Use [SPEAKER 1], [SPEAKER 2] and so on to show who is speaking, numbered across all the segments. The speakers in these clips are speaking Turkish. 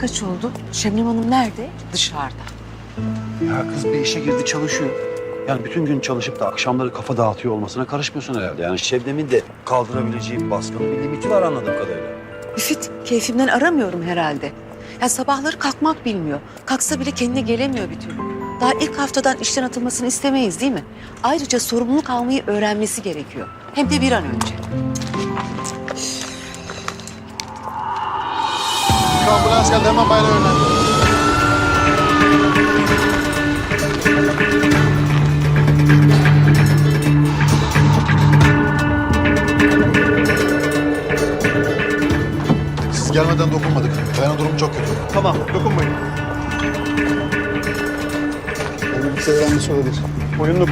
[SPEAKER 1] kaç oldu? Şebnem Hanım nerede? Dışarıda.
[SPEAKER 2] Ya kız bir işe girdi çalışıyor. Yani bütün gün çalışıp da akşamları kafa dağıtıyor olmasına karışmıyorsun herhalde. Yani Şebnem'in de kaldırabileceği baskının bir limiti var anladığım kadarıyla.
[SPEAKER 1] Müfit, keyfimden aramıyorum herhalde. Ya sabahları kalkmak bilmiyor. Kalksa bile kendine gelemiyor bir türlü. Daha ilk haftadan işten atılmasını istemeyiz değil mi? Ayrıca sorumluluk almayı öğrenmesi gerekiyor. Hem de bir an önce.
[SPEAKER 3] Ambulans geldi hemen bayrağı yönlendir. Siz gelmeden dokunmadık. Kayanın durumu çok kötü. Tamam, dokunmayın. Elbise yanlış olabilir. Boyunluk.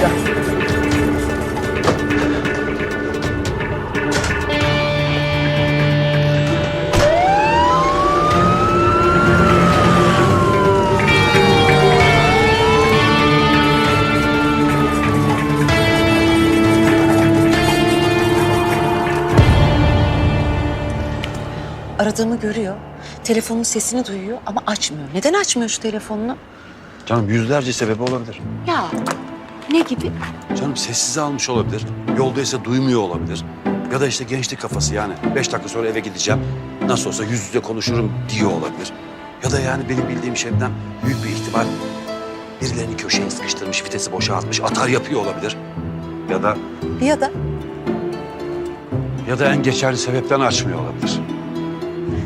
[SPEAKER 3] Gel.
[SPEAKER 1] Aradığımı görüyor. Telefonun sesini duyuyor ama açmıyor. Neden açmıyor şu telefonunu?
[SPEAKER 2] Canım yüzlerce sebebi olabilir.
[SPEAKER 1] Ya ne gibi?
[SPEAKER 2] Canım sessize almış olabilir. Yoldaysa duymuyor olabilir. Ya da işte gençlik kafası yani. Beş dakika sonra eve gideceğim. Nasıl olsa yüz yüze konuşurum diyor olabilir. Ya da yani benim bildiğim Şebnem büyük bir ihtimal birilerini köşeye sıkıştırmış, vitesi boşaltmış, atar yapıyor olabilir. Ya da
[SPEAKER 1] Ya da
[SPEAKER 2] ya da en geçerli sebepten açmıyor olabilir.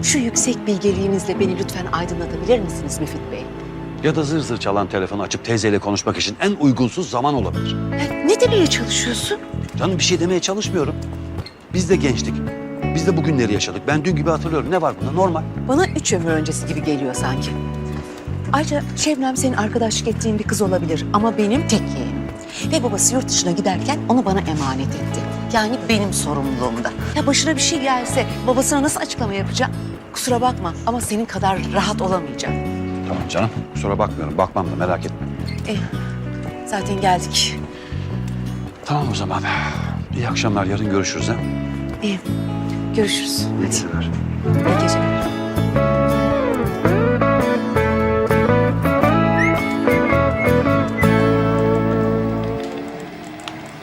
[SPEAKER 1] şu yüksek bilgeliğinizle beni lütfen aydınlatabilir misiniz Müfit Bey?
[SPEAKER 2] Ya da zır zır çalan telefonu açıp teyzeyle konuşmak için en uygunsuz zaman olabilir.
[SPEAKER 1] Ya ne demeye çalışıyorsun?
[SPEAKER 2] Canım bir şey demeye çalışmıyorum. Biz de gençtik. Biz de bugünleri yaşadık. Ben dün gibi hatırlıyorum. Ne var bunda? Normal.
[SPEAKER 1] Bana üç ömür öncesi gibi geliyor sanki. Ayrıca Şebnem senin arkadaşlık ettiğin bir kız olabilir ama benim tek yeğenim. Ve babası yurt dışına giderken onu bana emanet etti. Yani benim sorumluluğumda. Ya başına bir şey gelse babasına nasıl açıklama yapacağım? Kusura bakma ama senin kadar rahat olamayacağım.
[SPEAKER 2] Tamam canım. Kusura bakmıyorum. Bakmam da merak etme.
[SPEAKER 1] Eh, zaten geldik.
[SPEAKER 2] Tamam o zaman. İyi akşamlar. Yarın görüşürüz ha.
[SPEAKER 1] İyi. Görüşürüz.
[SPEAKER 2] İyi geceler.
[SPEAKER 1] İyi geceler.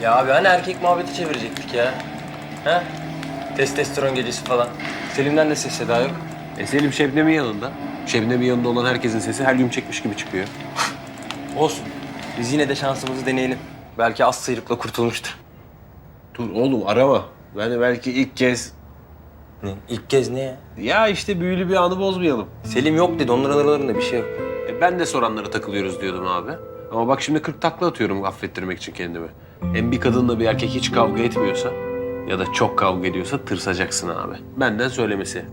[SPEAKER 4] Ya abi hani erkek muhabbeti çevirecektik ya. Ha? Testosteron gecesi falan. Selim'den de ses seda yok.
[SPEAKER 5] E Selim Şebnem'in yanında. Şebnem'in yanında olan herkesin sesi helyum çekmiş gibi çıkıyor.
[SPEAKER 4] Olsun. Biz yine de şansımızı deneyelim. Belki az sıyrıkla kurtulmuştur.
[SPEAKER 5] Dur oğlum arama. Ben belki ilk kez...
[SPEAKER 4] Ne? İlk kez ne ya?
[SPEAKER 5] Ya işte büyülü bir anı bozmayalım.
[SPEAKER 4] Selim yok dedi. Onların aralarında bir şey yok.
[SPEAKER 5] E ben de soranlara takılıyoruz diyordum abi. Ama bak şimdi 40 takla atıyorum affettirmek için kendimi. Hem bir kadınla bir erkek hiç kavga etmiyorsa ya da çok kavga ediyorsa tırsacaksın abi. Benden söylemesi.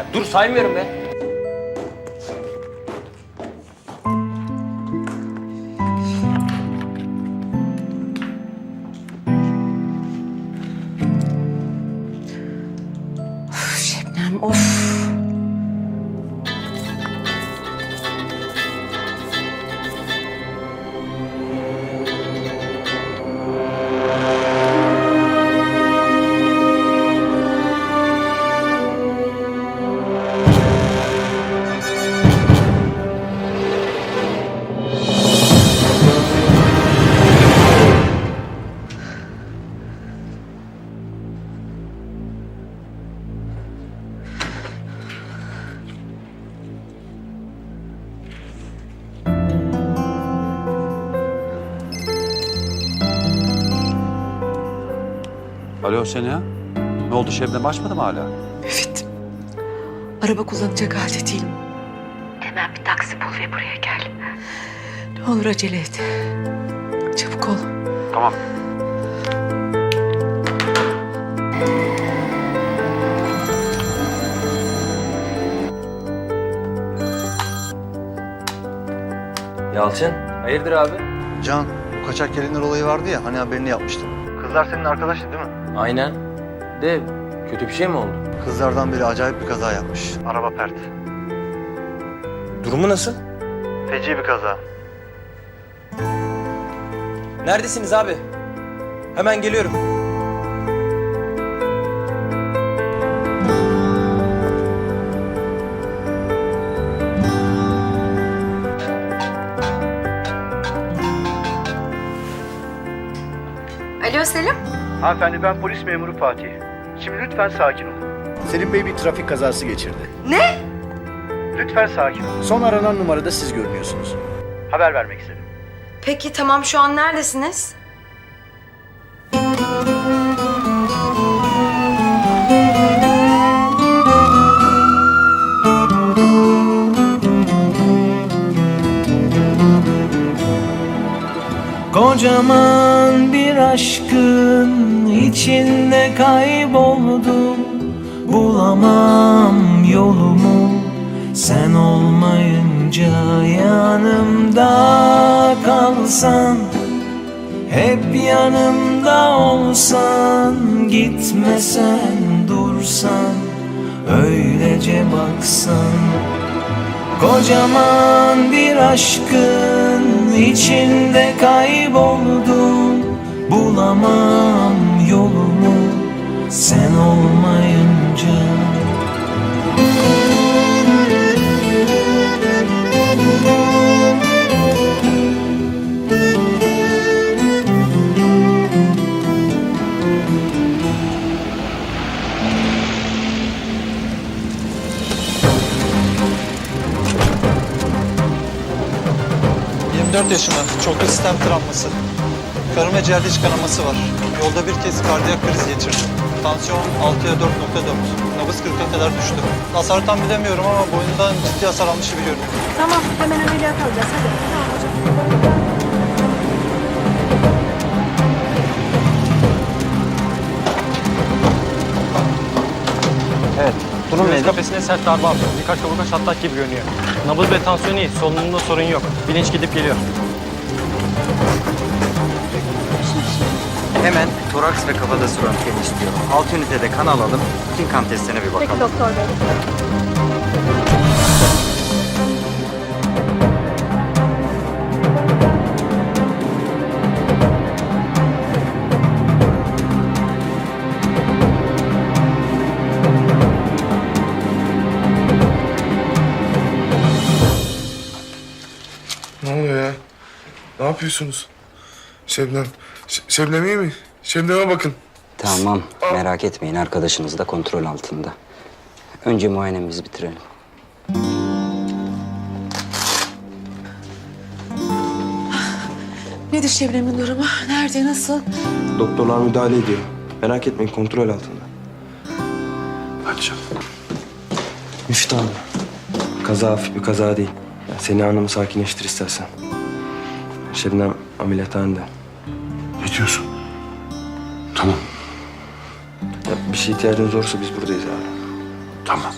[SPEAKER 4] Ya dur saymıyorum be.
[SPEAKER 1] Şebnem of.
[SPEAKER 2] Alo Sena. Ne oldu Şebnem açmadı mı hala?
[SPEAKER 1] Müfit. Araba kullanacak halde değilim. Hemen bir taksi bul ve buraya gel. Ne olur acele et. Çabuk ol.
[SPEAKER 2] Tamam.
[SPEAKER 4] Yalçın, hayırdır abi?
[SPEAKER 3] Can, bu kaçak gelinler olayı vardı ya hani haberini yapmıştım. Kızlar senin arkadaşın değil mi?
[SPEAKER 4] Aynen. De kötü bir şey mi oldu?
[SPEAKER 3] Kızlardan biri acayip bir kaza yapmış. Araba pert.
[SPEAKER 4] Durumu nasıl?
[SPEAKER 3] Feci bir kaza.
[SPEAKER 4] Neredesiniz abi? Hemen geliyorum.
[SPEAKER 6] Alo Selim.
[SPEAKER 7] Hanımefendi ben polis memuru Fatih. Şimdi lütfen sakin olun. Selim Bey bir trafik kazası geçirdi.
[SPEAKER 6] Ne?
[SPEAKER 7] Lütfen sakin olun. Son aranan numarada siz görünüyorsunuz. Haber vermek istedim.
[SPEAKER 6] Peki tamam şu an neredesiniz?
[SPEAKER 8] Kocaman bir aşkın içinde kayboldum Bulamam yolumu sen olmayınca yanımda kalsan Hep yanımda olsan gitmesen dursan Öylece baksan Kocaman bir aşkın içinde kayboldum. Bulamam yolumu. Sen olmayınca
[SPEAKER 9] yaşında, çoklu sistem travması. Karın ve ciğerde iç kanaması var. Yolda bir kez kardiyak kriz geçirdi. Tansiyon 6'ya 4.4. Nabız 40'a kadar düştü. Hasarı tam bilemiyorum ama boynundan ciddi hasar almış gibi görünüyor.
[SPEAKER 6] Tamam hemen ameliyat alacağız hadi. Tamam hocam.
[SPEAKER 10] Durum nedir? kafesine sert darbe aldı. Birkaç kaburga çatlak gibi görünüyor. Nabız ve tansiyon iyi. Solunumunda sorun yok. Bilinç gidip geliyor.
[SPEAKER 11] Hemen toraks ve kafatası röntgeni istiyorum. Alt ünitede kan alalım. Bütün kan testine bir bakalım.
[SPEAKER 6] Peki doktor bey.
[SPEAKER 12] Ne yapıyorsunuz? Şebnem. Ş- Şebnem iyi mi? Şebnem'e bakın.
[SPEAKER 11] Tamam merak etmeyin arkadaşınız da kontrol altında. Önce muayenemizi bitirelim.
[SPEAKER 1] Nedir Şebnem'in durumu? Nerede, nasıl?
[SPEAKER 8] Doktorlar müdahale ediyor. Merak etmeyin kontrol altında.
[SPEAKER 2] Hadi canım.
[SPEAKER 8] Müftü Hanım. Kaza hafif bir kaza değil. Ya seni hanımı sakinleştir istersen. Şebnem ameliyathanede.
[SPEAKER 2] Ne diyorsun? Tamam,
[SPEAKER 8] Ya bir şey ihtiyacınız olursa biz buradayız abi.
[SPEAKER 2] tamam.